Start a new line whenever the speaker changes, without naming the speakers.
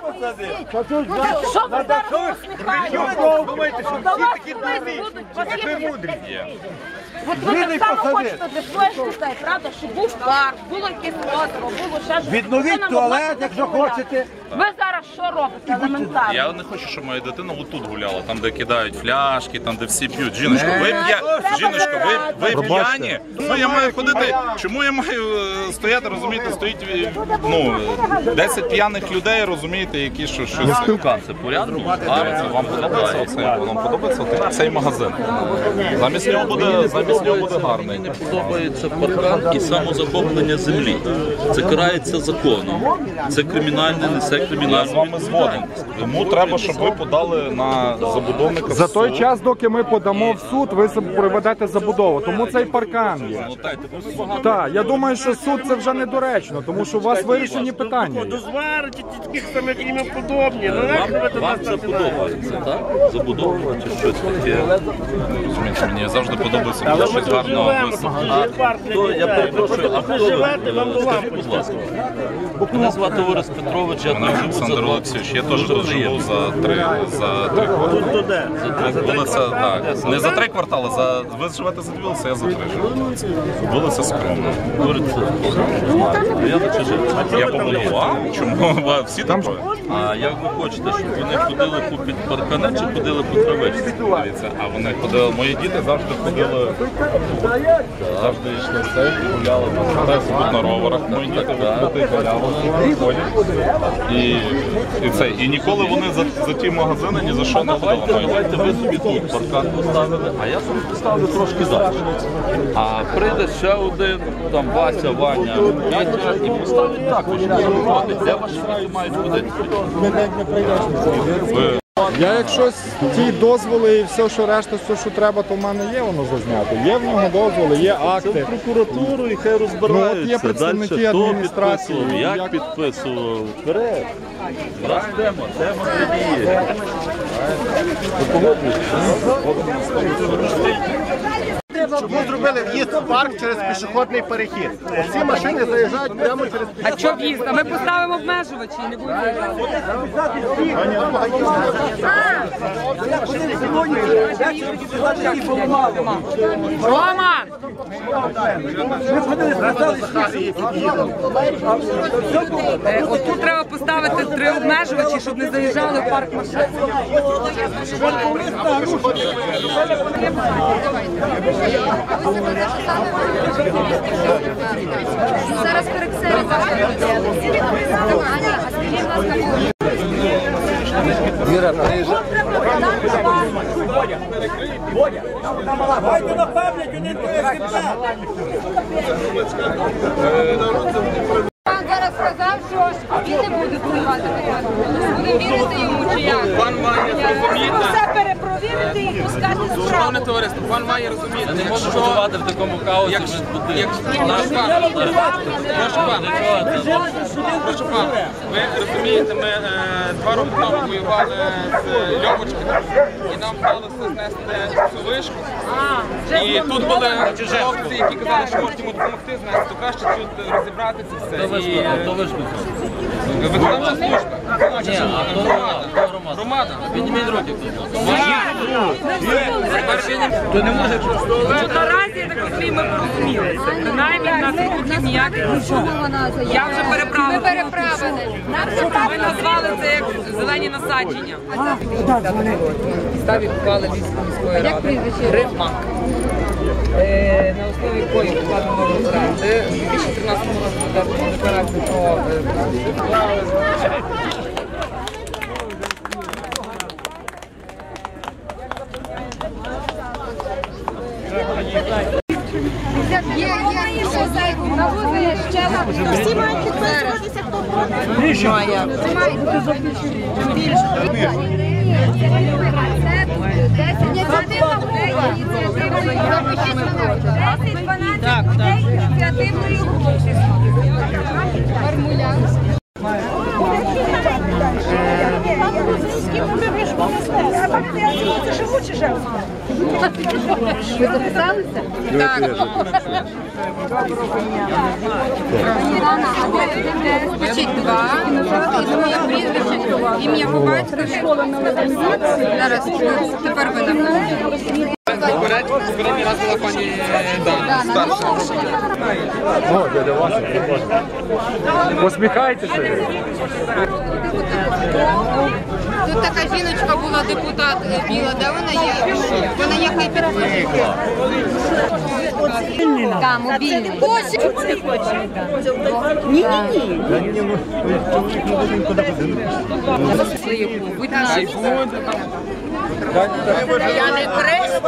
посадити? На торфі?
Що ви зараз усміхаєтесь?
Думаєте, що всі такі дурні?
будуть, вас
мудрі.
От ви так само хочете для своїх правда, щоб був парк, було якесь озеро, було ще щось.
Відновіть туалет, якщо хочете.
Ви зараз що робите елементарно?
Я не хочу, щоб моя дитина отут гуляла, там, де кидають фляшки, там, де всі п'ють. Жіночко, ви п'я... Жіночко, ви, ви п'яні? Чому я маю ходити? Чому я маю е, стояти, розумієте, стоїть е, ну, 10 п'яних людей, розумієте, які що щось. Це порядно, гарно, це вам подобається оце, вам подобається от цей магазин. Замість нього буде, замість нього буде гарний.
Мені не подобається паркан і самозахоплення землі. Це карається законом. Це кримінальне, несе
Я з
кримінальну
вами згоден. Тому треба, щоб ви подали на забудовника.
За той
суд.
час, доки ми подамо в суд, ви заб- проведете забудову. Тому цей паркан є.
Ну так,
я думаю, що суд це вже недоречно, тому що у вас вирішені питання. є.
Дозварити таких самих їм подобні. Ну як ви до
вам
нас
це
починаєте?
подобається, так? Забудовувати чи щось таке.
Розумієте, Мені завжди подобається, коли щось гарно висадити.
Хто, я перепрошую, а
Тут не
хто ви?
живете, вам до
Скажіть, будь ласка. Мене звати Орес Петрович, я
Мене Олександр Олексійович, я теж тут живу за три за три квартали.
Тут де?
Вулиця, так. Не за три квартали, за ви живете за дві вулиці, я за три живу. Вулиця скромна.
Я
побудував. Чому всі там?
А як ви хочете, щоб вони ходили по під паркане чи ходили по травичці?
Дивіться, а вони ходили. Мої діти завжди ходили. Завжди йшли все і гуляли. Тут на роверах. Мої діти і гуляли, ходять. І, і це. І ніколи вони за, за ті магазини ні за що не ходили. давайте.
Давайте ви собі тут паркан поставили, а я собі поставлю трошки далі. А прийде ще один, там Вася, Ваня, Петя і поставить також. Де ваші діти мають ходити?
Ви
Я якщо ті дозволи і все, що решта, все, що треба, то в мене є воно зазнято. Є в нього дозволи, є акти.
прокуратуру і хай розбираються.
Ну, от є представники
Дальше хто
адміністрації,
підписував, як,
як-
підписував. Вперед. Раз тема, тема є.
Щоб ми зробили в'їзд в парк через пішохідний перехід. Всі машини заїжджають прямо через
А що в'їзд? А ми поставимо обмежувачі і не будемо. Рома! Тут треба поставити три обмежувачі, щоб не заїжджали в парк машин.
Зараз корексери А вони будь ласка, Пан зараз сказав, що він не буде впливати на Буде вірити йому чи як? Пан Ваня, зрозумієте? все перепровірити і пускати справу.
товариство, пан має розуміти,
Не можу готувати в такому хаосі без води.
Прошу пана, прошу пана, ви розумієте, ми е, два роки тому воювали з Льовочками і нам вдалося знести цю вишку. І тут були хлопці, які казали, що можуть йому допомогти знести, то краще тут розібрати це все. І,
Хто вишку?
Виконавча служба.
Ні, а хто громада? Громада?
Громада.
Підніміть руки.
То не може Ну, наразі, я так розумію, ми порозумілися. Принаймні, в нас рухів ніяких не було. Я вже переправила.
Ми переправили.
Ми назвали це як зелені насадження. Ставі Львівської міської ради. Рибмак. Е, На основі якої вкладено. Це в 2013 році декларацію про е,
Є, є, що зайву. Навози ще на всі мають підписуватися, хто проти. Більше. Це 10 ініціативна група. Мене. 10-12 людей ініціативної групи.
Вишку несете? Так.
Два, і моє прізвище, ім'я по батькові. Зараз, тепер ви напишете.
Попередній раз була пані Дана.
Посміхайтеся.
Тут така жіночка була депутат е, біла, де вона є? Вона є хай підпише. Так, мобільний.
Я не крис.